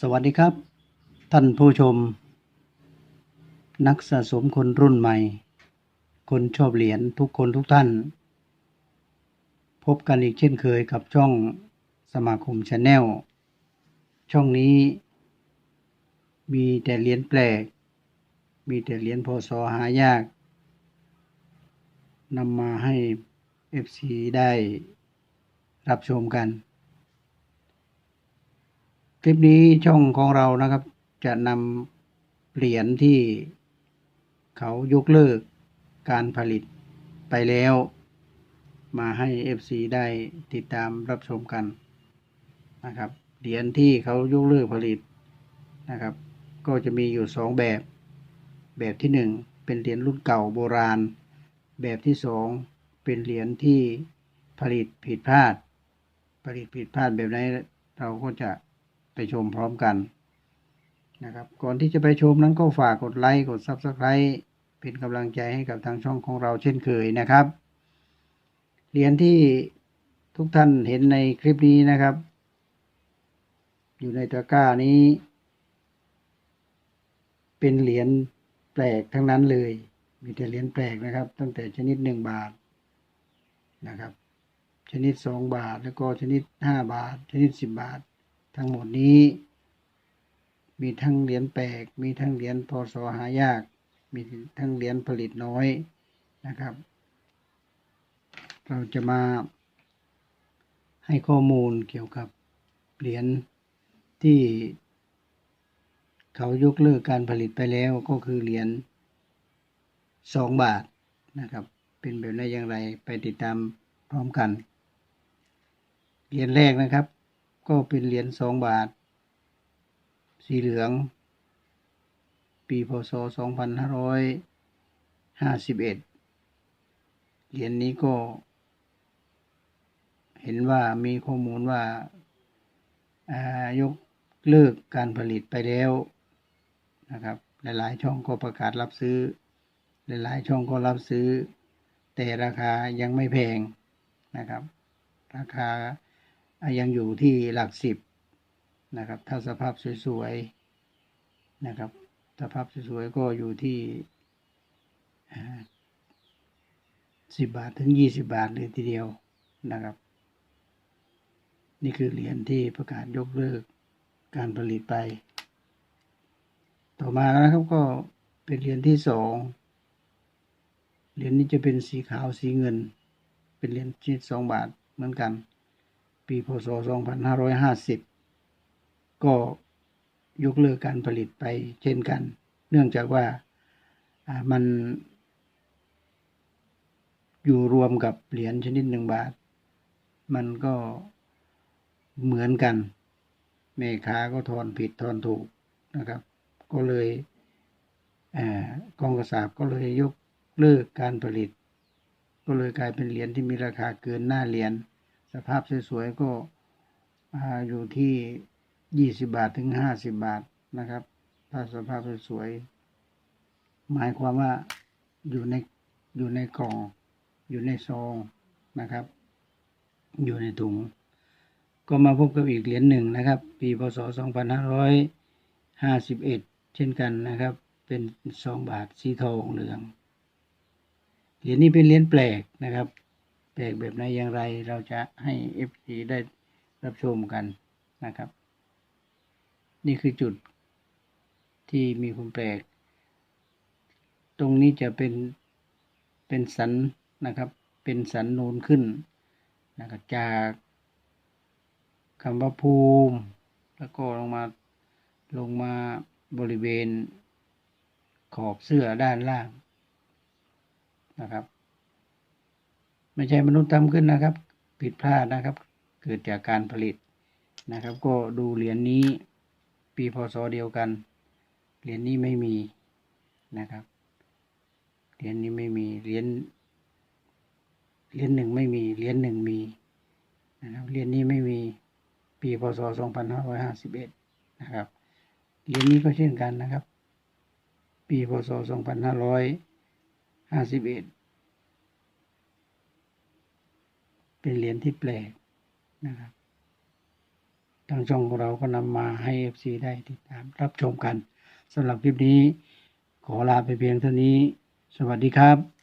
สวัสดีครับ ท่านผู้ชม นักสะสมคนรุ่นใหม่ คนชอบเหรียญทุกคนทุกท่าน พบกันอีกเช่นเคยกับช่องสมาคมชาแนลช่องนี้ มีแต่เหรียญแปลก มีแต่เหรียญพศหายากนำมาให้ FC ได้รับชมกัน คลิปนี้ช่องของเรานะครับ จะนำเหรียญที่เขายกเลิกการผลิตไปแล้ว มาให้ FC ได้ติดตามรับชมกันนะครับเหรียญที่เขายกเลิกผลิตนะครับ ก็จะมีอยู่สองแบบ แบบที่หนึ่งเป็นเหรียญรุ่นเก่าโบราณ แบบที่สองเป็นเหรียญที่ผลิตผิดพลาด ผลิตผิดพลาดแบบไหนเราก็จะ ไปชมพร้อมกันนะครับ ก่อนที่จะไปชมนั้นก็ฝากกดไลค์กด Subscribe เป็นกำลังใจให้กับทางช่องของเราเช่นเคยนะครับเหรียญที่ทุกท่านเห็นในคลิปนี้นะครับ อยู่ในตะกร้านี้ เป็นเหรียญแปลกทั้งนั้นเลย มีแต่เหรียญแปลกนะครับ ตั้งแต่ชนิดหนึ่งบาทนะครับ ชนิดสองบาทแล้วก็ชนิดห้าบาท ชนิดสิบบาท ทั้งหมดนี้ มีทั้งเหรียญแปลก มีทั้งเหรียญพศหายาก มีทั้งเหรียญผลิตน้อยนะครับ เราจะมาให้ข้อมูลเกี่ยวกับเหรียญที่เขายกเลิกการผลิตไปแล้วก็คือเหรียญสองบาทนะครับ เป็นแบบไหนอย่างไรไปติดตามพร้อมกัน เหรียญแรกนะครับ ก็เป็นเหรียญสองบาท สีเหลือง ปีพศสองพันห้าร้อยห้าสิบเอ็ดเหรียญนี้ก็ เห็นว่ามีข้อมูลว่าอ่ายกเลิกการผลิตไปแล้วนะครับ หลายๆ ช่องก็ประกาศรับซื้อ หลายๆ ช่องก็รับซื้อ แต่ราคายังไม่แพงนะครับ ราคา ยังอยู่ที่หลักสิบนะครับ ถ้าสภาพสวยๆนะครับ สภาพสวยๆก็อยู่ที่สิบบาทถึงยี่สิบาทเลยทีเดียวนะครับ นี่คือเหรียญที่ประกาศยกเลิกการผลิตไป ต่อมานะครับก็เป็นเหรียญที่สองเหรียญนี้จะเป็นสีขาวสีเงิน เป็นเหรียญชนิดสองบาทเหมือนกัน ปีพศ 2550 ก็ยกเลิกการผลิตไปเช่นกัน เนื่องจากว่ามันอยู่รวมกับเหรียญชนิดหนึ่งบาท มันก็เหมือนกันแม่ค้าก็ทอนผิดทอนถูกนะครับ ก็เลยกองกระสาบก็เลยยกเลิกการผลิต ก็เลยกลายเป็นเหรียญที่มีราคาเกินหน้าเหรียญ สภาพสวยๆก็อยู่ที่ยี่สิบาทถึงห้าสิบบาทนะครับ ถ้าสภาพสวยๆหมายความว่าอยู่ในอยู่ในกล่องอยู่ในซองนะครับ อยู่ในถุง ก็มาพบกับอีกเหรียญหนึ่งนะครับ ปีพศ 2551 เช่นกันนะครับ เป็นสองบาทสีทองเหลืองเหรียญนี้เป็นเหรียญแปลกนะครับ แปลกแบบไหนอย่างไร เราจะให้ FC ได้รับชมกันนะครับ นี่คือจุดที่มีความแปลก ตรงนี้จะเป็นเป็นสันนะครับ เป็นสันนูนขึ้นนะครับจากคำว่าภูมิ แล้วก็ลงมาลงมาบริเวณขอบเสื้อด้านล่างนะครับ ไม่ใช่มนุษย์ทำขึ้นนะครับ ผิดพลาดนะครับ เกิดจากการผลิตนะครับ ก็ดูเหรียญนนี้ปีพศเดียวกัน เหรียญนนี้ไม่มีนะครับ เหรียญนนี้ไม่มีเหรียญเหรียญหนึ่งไม่มีเหรียญหนึ่งมีนะครับเหรียญนี้ไม่มีปีพศ 2551 นะครับเหรียญนี้ก็เช่นกันนะครับ ปีพศ 2551 เป็นเหรียญที่แปลกนะครับทางช่องของเราก็นำมาให้ FC ได้ติดตามรับชมกันสำหรับคลิปนี้ ขอลาไปเพียงเท่านี้ สวัสดีครับ